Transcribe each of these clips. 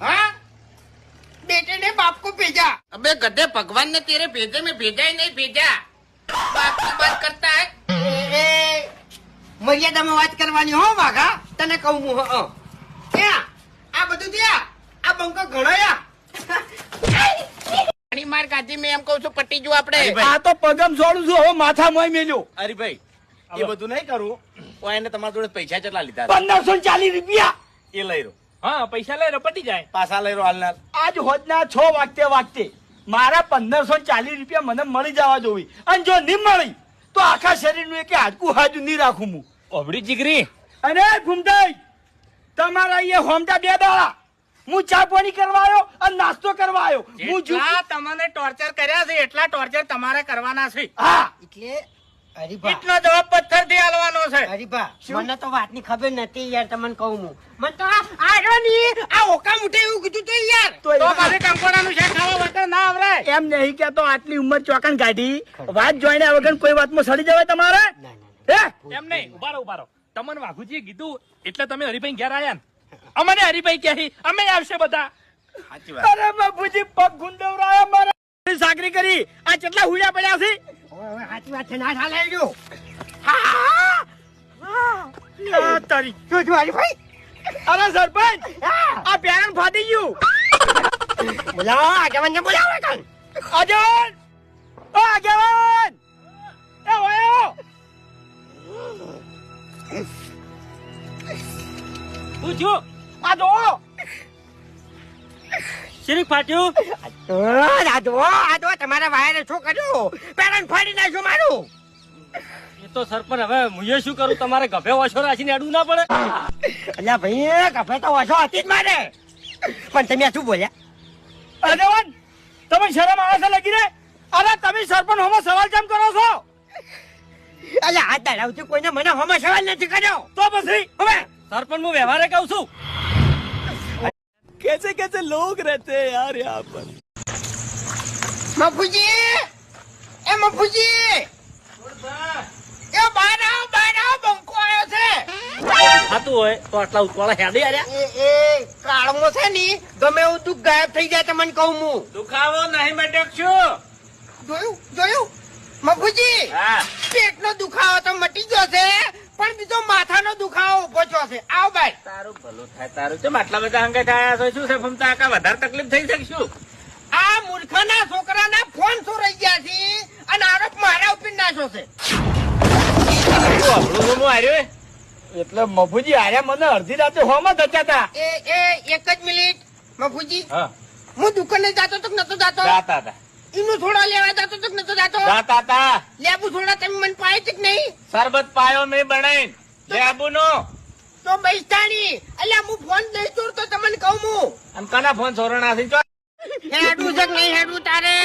हाँ बेटे ने बाप को भेजा अबे गधे भगवान ने तेरे भेजे में भेजा ही नहीं भेजा बाप की बात करता है એ, એ, મર્યાદામાં વાત કરવાની હો વાઘા તને કહું હું હં. ત્યાં આ બધું ત્યાં આ બંકો ઘણોયા ઘણી માર ગાધી મેં એમ કહું છું પટી જો આપણે આ તો પગમ છોડું છું હવે માથા મોય મેલ્યો હરીભાઈ એ બધું નહીં કરું હું એને તમારા જોડે પૈસા કેટલા લીધા પંદરસો ચાલીસ રૂપિયા એ લઈ રહ્યો હા પૈસા લઈને પટી જાય. પાછા લઈ રહ્યો હાલના આજ હોજના છ વાગતે વાગતે મારા પંદરસો ચાલીસ રૂપિયા મને મળી જવા જોવી. અને જો નહીં મળી તો આખા શરીરનું એક હાડકું હાજુ નહીં રાખું હું. ઓબડી જીગરી. અને ઘૂમતાઈ તમારા અહીંયા હોમટા બે દાડા. હું ચા પાણી કરવા આવ્યો અને નાસ્તો કરવા આવ્યો. હું જુ- જેટલા તમને ટોર્ચર કર્યા છે એટલા ટોર્ચર તમારે કરવાના છે. હા. એટલે એટલો જવાબ પથ્થરથી આલવાનો છે. હરીભા મને તો વાતની ખબર નથી યાર તમને કહું હું. મને તો આ ની આ ઓકા મુઠે એવું કીધું તો યાર. તો તો કંકોડાનું શાક ખાવા વગર ના આવરાય. એમ નહીં કેતો આટલી ઉંમર ચોકન કાઢી વાત જોઈને વગર કોઈ વાતમાં સડી જવાય તમારે? હે? એમ નહીં. ઉભારો ઉભારો તમને વાઘુજીએ કીધું એટલે તમે હરિભાઈ ઘેર આયા ને. અમને હરિભાઈ કહે અમે આવશે બધા. અરે બાપુજી પગ ગુંદવરાયા મારા. સાકરી કરી. આ કેટલા હુડ્યા પડ્યા છે? હવે સાચી વાત છે ના ચાલે જો. આ તારી જો જો હરીભાઈ અરે સરપંચ આ પેરણ ફાટી ગયું. બોલાવો આગેવાનને બોલાવો કાન અજન ઓ આગેવાન! એ શરીક ફાટ્યું? આ દો તમારા વાયરે શું કર્યું? પેરણ ફાડી નાખ્યું મારું. એ તો સરપંચ હવે મુયે શું કરું? તમારે ગભે ઓછો રાખીને અડવું ના પડે. અલ્યા ભાઈ ગભે તો ઓછો હતી જ મારે. પણ તમે શું બોલ્યા? અરે તમે શરમ આવે છે લગી રે અરે તમે સરપંચ હોમાં સવાલ કેમ કરો છો? અલ્યા હાથ દાડાવતી કોઈને મને હોમાં સવાલ નથી કર્યો. તો પછી? હવે? સરપંચ હું વ્યવહારે કહું છું. कैसे कैसे लोग रहते हैं यार यहाँ पर મફુજી એ મફુજી એ બહાર આવો બહાર આવો બંકો આવ્યો છે થતું હોય તો આટલા ઉતવાળા હેડે આર્યા એ એ કાળમો છે ની ગમે એવું દુઃખ ગાયબ થઈ જાય તમને કહું હું દુખાવો નહીં મટકશું જોયું જોયું મફુજી હા પેટનો દુખાવો તો મટી ગયો છે પણ બીજો માથાનો દુખાવો ઊભો છે. આવ ભાઈ. તારું ભલું થાય તારું કેમ આટલા બધા હંગાઈ થયા છો? શું છે ફમતા આકા વધારે તકલીફ થઈ શકશું આ મૂર્ખના છોકરાના ફોન ચોરાઈ ગયા છે? અને આરોપ મારા ઉપર નાખ્યો છે. આપણું શું એટલે મફુજી આર્યા મને અડધી રાતે હોમાં ધચ્યા હતા એ એ એક જ મિનિટ. મફુજી હા. હું દુકાને જાતો તો નતો જાતો? જાતા હતા એનું થોડા લેવા જાતો તો નતો જાતો? જાતા હતા લેબુ થોડા તમે મને પાય છે કે નહીં? શરબત પાયો મેં બનાઈ લેબુ નો તો બૈસ્તાણી અલ્યા હું ફોન દઈ દઉં તો તમને કહું હું. અને કના ફોન સોરણા થી હેડું છે કે નહીં હેડું તારે?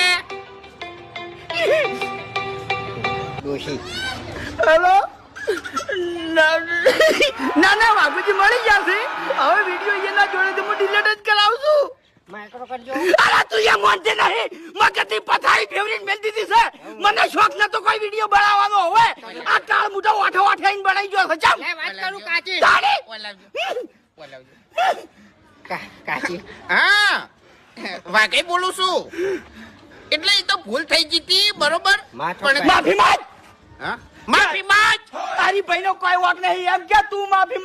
ડોશી. હેલો? ના ના બાપુજી મળી જશે છે. હવે વીડિયો એના જોડેથી હું ડિલેટ જ માઇક્રો કરજો. અરે તું એ મોંતે નહીં. મગજની પથારી ફેવરિટ મેલ દીધી છે મને શોખ નતો કોઈ વિડિયો બનાવવાનો હવે. આ કાળ મોટો વાઠો વાઠાઈને બનાવી ગયો છે ચમ લે વાત કરું કાચી. તાળી કા- કાચી. હા. વાકઈ બોલું છું. એટલે એ તો ભૂલ થઈ ગઈ હતી બરોબર? પણ માફી માંગ. હા? માફી માંગ. તારી ભાઈનો કોઈ વાક નહીં. એમ કે તું માફી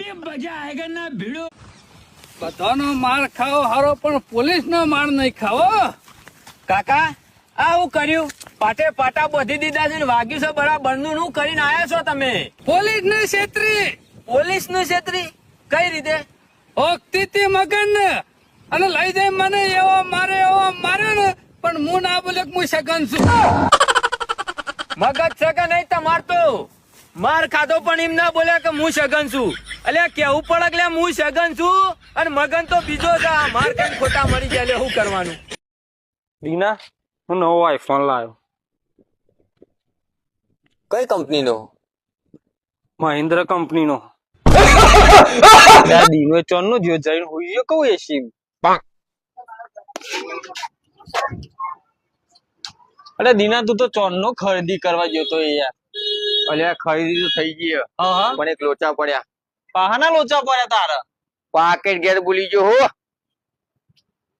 માંગ જા કાળ મુઢા બધાનો માર ખાવો હારો પણ પોલીસ નો માર નહીં ખાવો. કાકા આવું કર્યું? પાટે પાટા બધી દીધા છે ને વાગ્યું છે બરાબર. નું નું કરીને આયા છો તમે? પોલીસ ને છેતરી. પોલીસનું છેતરી? કઈ રીતે? ઓકતીતી મગન. ને અને લઈ જાય મને એવો મારે એવો મારે ને. પણ હું ના બોલે હું સગન છું. મગજ છે કે નહીં તમાર તો? માર ખાધો પણ એમ ના બોલ્યા કે હું સગન છું. અલ્યા કેવું પડે કે હું સગન છું? અને મગન તો બીજો છે માર કઈ ખોટા મળી જાય એટલે શું કરવાનું? દીના હું નવો આઈફોન લાવ્યો કઈ કંપનીનો? મહિન્દ્ર કંપનીનો. દીનો ચોન નો જો જઈને હોઈ કહું કહું એસી અરે દીના તું તો ચોન નો ખરીદી કરવા ગયો તો એ યાર. અલ્યા ખરીદી તો થઈ ગઈ હે. હા. હા પણ એક લોચા પડ્યા. પાહાના લોચા પડ્યા તારા? પાકેટ ઘેર ભૂલી ગયો હો.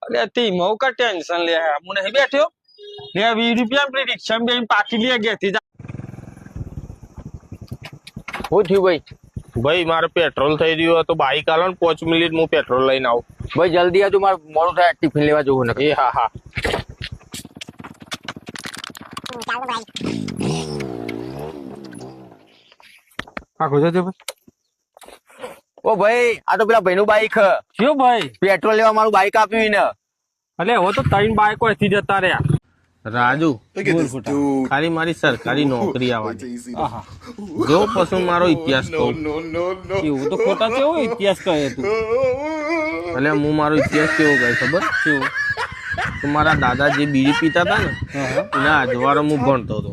અરે તી મઉ કા ટેન્શન લે. હું નહીં બેઠ્યો? લે વીસ રૂપિયા પેલી રિક્ષા બેહીને પાકી લે શું થયું ભાઈ? ભાઈ મારે પેટ્રોલ થઈ રહ્યું તો બાઈક આલો ને પાંચ મિનિટ હું પેટ્રોલ લઈને આવું. ભાઈ જલ્દી આવજો મારે મોડું થાય. ટિફિન લેવા જવું ને એ હા હા. આખો જજો ઓ ભાઈ આ તો પેલા ભાઈનું બાઈક હ. શું ભાઈ? પેટ્રોલ લેવા મારું બાઈક આપ્યું ને એટલે હવે તો ત્રણ બાઈકો એથી જતા રહ્યા. રાજુ ખાલી મારી સરકારી નોકરી આવવાની. જો પછી મારો ઇતિહાસ કહું. એવું તો ખોટા કેવો ઇતિહાસ કહે તું? એટલે હું મારો ઇતિહાસ કેવો કહે ખબર? કેવો? તો મારા દાદા જે બીડી પીતા હતા ને એના અજવાળો હું ભણતો હતો.